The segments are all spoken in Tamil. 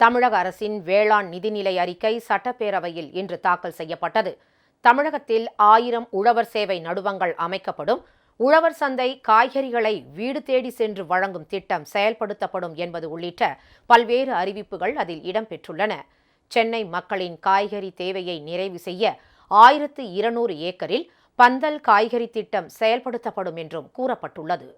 தமிழக அரசின் வேளாண் நிதிநிலை அறிக்கை சட்டப்பேரவையில் இன்று தாக்கல் செய்யப்பட்டது. தமிழகத்தில் ஆயிரம் உழவர் சேவை நடுவங்கள் அமைக்கப்படும். உழவர் சந்தை காய்கறிகளை வீடு தேடி சென்று வழங்கும் திட்டம் செயல்படுத்தப்படும் என்பது உள்ளிட்ட பல்வேறு அறிவிப்புகள் அதில் இடம்பெற்றுள்ளன. சென்னை மக்களின் காய்கறி தேவையை நிறைவு செய்ய ஆயிரத்து இருநூறு ஏக்கரில் பந்தல் காய்கறி திட்டம் செயல்படுத்தப்படும் என்றும் கூறப்பட்டுள்ளது.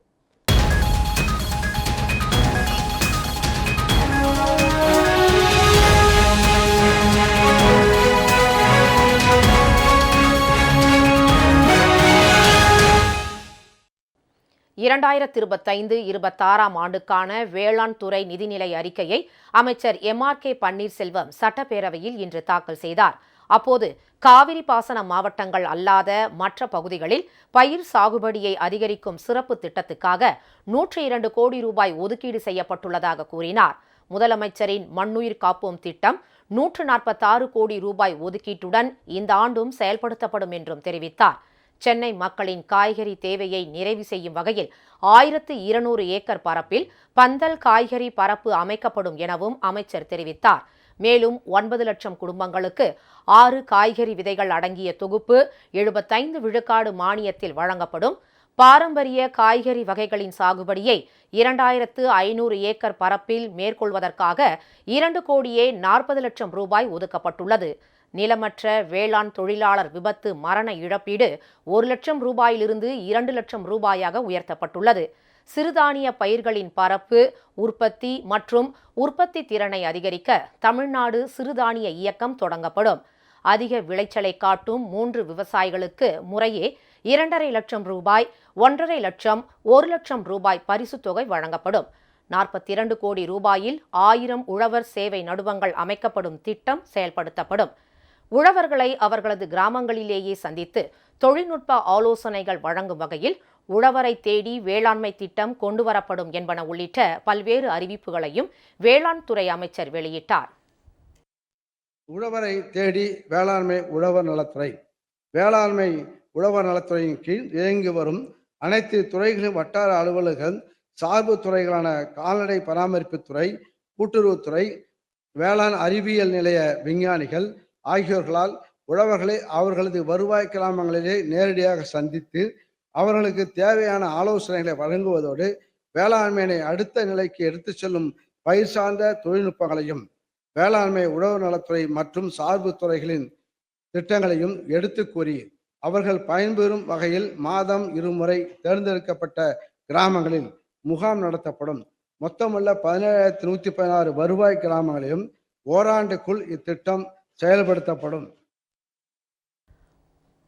இரண்டாயிரத்தி இருபத்தைந்து இருபத்தாறாம் ஆண்டுக்கான வேளாண் துறை நிதிநிலை அறிக்கையை அமைச்சர் எம் ஆர் கே பன்னீர்செல்வம் சட்டப்பேரவையில் இன்று தாக்கல் செய்தார். அப்போது காவிரி பாசன மாவட்டங்கள் அல்லாத மற்ற பகுதிகளில் பயிர் சாகுபடியை அதிகரிக்கும் சிறப்பு திட்டத்துக்காக நூற்றி இரண்டு கோடி ரூபாய் ஒதுக்கீடு செய்யப்பட்டுள்ளதாக கூறினார். முதலமைச்சரின் மண்ணுயிர் காப்போம் திட்டம் நூற்று நாற்பத்தாறு கோடி ரூபாய் ஒதுக்கீட்டுடன் இந்த ஆண்டும் செயல்படுத்தப்படும் என்றும் தெரிவித்தார். சென்னை மக்களின் காய்கறி தேவையை நிறைவு செய்யும் வகையில் ஆயிரத்து இருநூறு ஏக்கர் பரப்பில் பந்தல் காய்கறி பரப்பு அமைக்கப்படும் எனவும் அமைச்சர் தெரிவித்தார். மேலும் ஒன்பது லட்சம் குடும்பங்களுக்கு ஆறு காய்கறி விதைகள் அடங்கிய தொகுப்பு எழுபத்தைந்து விழுக்காடு மானியத்தில் வழங்கப்படும். பாரம்பரிய காய்கறி வகைகளின் சாகுபடியை இரண்டாயிரத்து ஐநூறு ஏக்கர் பரப்பில் மேற்கொள்வதற்காக இரண்டு கோடியே நாற்பது லட்சம் ரூபாய் ஒதுக்கப்பட்டுள்ளது. நிலமற்ற வேளாண் தொழிலாளர் விபத்து மரண இழப்பீடு ஒரு லட்சம் ரூபாயிலிருந்து இரண்டு லட்சம் ரூபாயாக உயர்த்தப்பட்டுள்ளது. சிறுதானிய பயிர்களின் பரப்பு உற்பத்தி மற்றும் உற்பத்தி திறனை அதிகரிக்க தமிழ்நாடு சிறுதானிய இயக்கம் தொடங்கப்படும். அதிக விளைச்சலை காட்டும் மூன்று விவசாயிகளுக்கு முறையே இரண்டரை லட்சம் ரூபாய் ஒன்றரை லட்சம் ஒரு லட்சம் ரூபாய் பரிசுத் தொகை வழங்கப்படும். நாற்பத்தி இரண்டு கோடி ரூபாயில் ஆயிரம் உழவர் சேவை நடுவங்கள் அமைக்கப்படும் திட்டம் செயல்படுத்தப்படும். உழவர்களை அவர்களது கிராமங்களிலேயே சந்தித்து தொழில்நுட்ப ஆலோசனைகள் வழங்கும் வகையில் உழவரை தேடி வேளாண்மை திட்டம் கொண்டுவரப்படும் என்பன உள்ளிட்ட பல்வேறு அறிவிப்புகளையும் வேளாண் துறை அமைச்சர் வெளியிட்டார். உழவரை தேடி வேளாண்மை உழவர் நலத்துறை. வேளாண்மை உழவர் நலத்துறையின் கீழ் இயங்கி வரும் அனைத்து துறைகளின் வட்டார அலுவலர்கள் சார்பு துறைகளான கால்நடை பராமரிப்புத்துறை கூட்டுறவுத்துறை வேளாண் அறிவியல் நிலைய விஞ்ஞானிகள் ஆகியோர்களால் உழவர்களை அவர்களது வருவாய் கிராமங்களிலே நேரடியாக சந்தித்து அவர்களுக்கு தேவையான ஆலோசனைகளை வழங்குவதோடு வேளாண்மையினை அடுத்த நிலைக்கு எடுத்துச் செல்லும் பயிர் சார்ந்த தொழில்நுட்பங்களையும் வேளாண்மை உழவு நலத்துறை மற்றும் சார்பு துறைகளின் திட்டங்களையும் எடுத்து கூறி அவர்கள் பயன்பெறும் வகையில் மாதம் இருமுறை தேர்ந்தெடுக்கப்பட்ட கிராமங்களில் முகாம் நடத்தப்படும். மொத்தமுள்ள பதினேழாயிரத்தி நூற்றி பதினாறு வருவாய் கிராமங்களிலும் ஓராண்டுக்குள் இத்திட்டம் செயல்படுத்தப்படும்.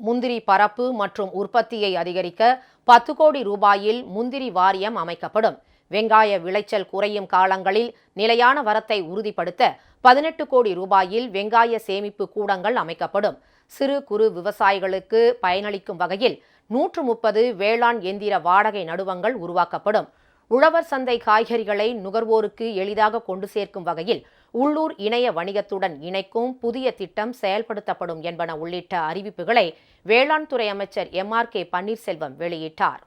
முந்திரி பரப்பு மற்றும் உற்பத்தியை அதிகரிக்க பத்து கோடி ரூபாயில் முந்திரி வாரியம் அமைக்கப்படும். வெங்காய விளைச்சல் குறையும் காலங்களில் நிலையான வரத்தை உறுதிப்படுத்த பதினெட்டு கோடி ரூபாயில் வெங்காய சேமிப்பு கூடங்கள் அமைக்கப்படும். சிறு குறு விவசாயிகளுக்கு பயனளிக்கும் வகையில் நூற்று முப்பது வேளாண் எந்திர வாடகை நடுவங்கள் உருவாக்கப்படும். உழவர் சந்தை காய்கறிகளை நுகர்வோருக்கு எளிதாக கொண்டு சேர்க்கும் வகையில் உள்ளூர் இணைய வணிகத்துடன் இணைக்கும் புதிய திட்டம் செயல்படுத்தப்படும் என்பன உள்ளிட்ட அறிவிப்புகளை வேளாண் துறை அமைச்சர் எம் ஆர் கே பன்னீர்செல்வம் வெளியிட்டார்.